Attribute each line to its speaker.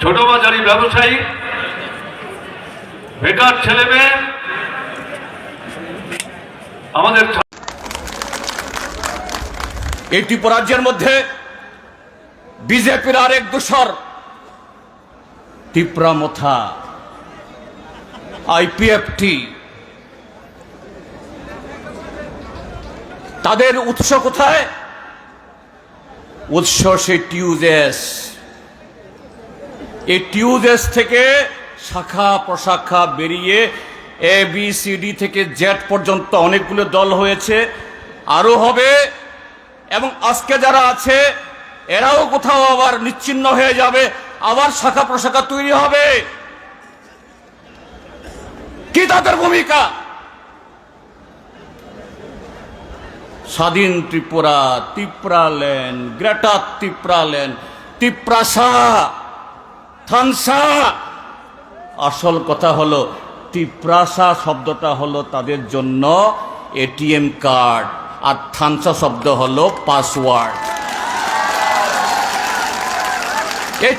Speaker 1: ছোট বাজারি ব্যবসায়ী, বেকার ছেলে মেয়ে, আমাদের
Speaker 2: এই ত্রিপুরাজ্যের মধ্যে বিজেপির আরেক দোসর ত্রিপুরা মথা, আইপিএফটি। তাদের উৎস কোথায়? উৎস সেই টিউজেস এই টিউজেস থেকে শাখা প্রশাখা বেরিয়ে এ বি সি ডি থেকে জেড পর্যন্ত অনেকগুলো দল হয়েছে। আরও হবে। এবং আজকে যারা আছে, এরাও কোথাও আবার নিচ্ছিন্ন হয়ে যাবে। আবার শাখা প্রশাখা তৈরি হবে। কি তাদের ভূমিকা? স্বাধীন ত্রিপুরা ত্রিপুরাল্যান্ড গ্রেটা ত্রিপুরাল্যান্ড ত্রিপ্রাসা থানসা। আসল কথা হলো ত্রিপ্রাসা শব্দটা হলো তাদের জন্য এটিএম কার্ড, আর থানসা শব্দ হলো পাসওয়ার্ড। এই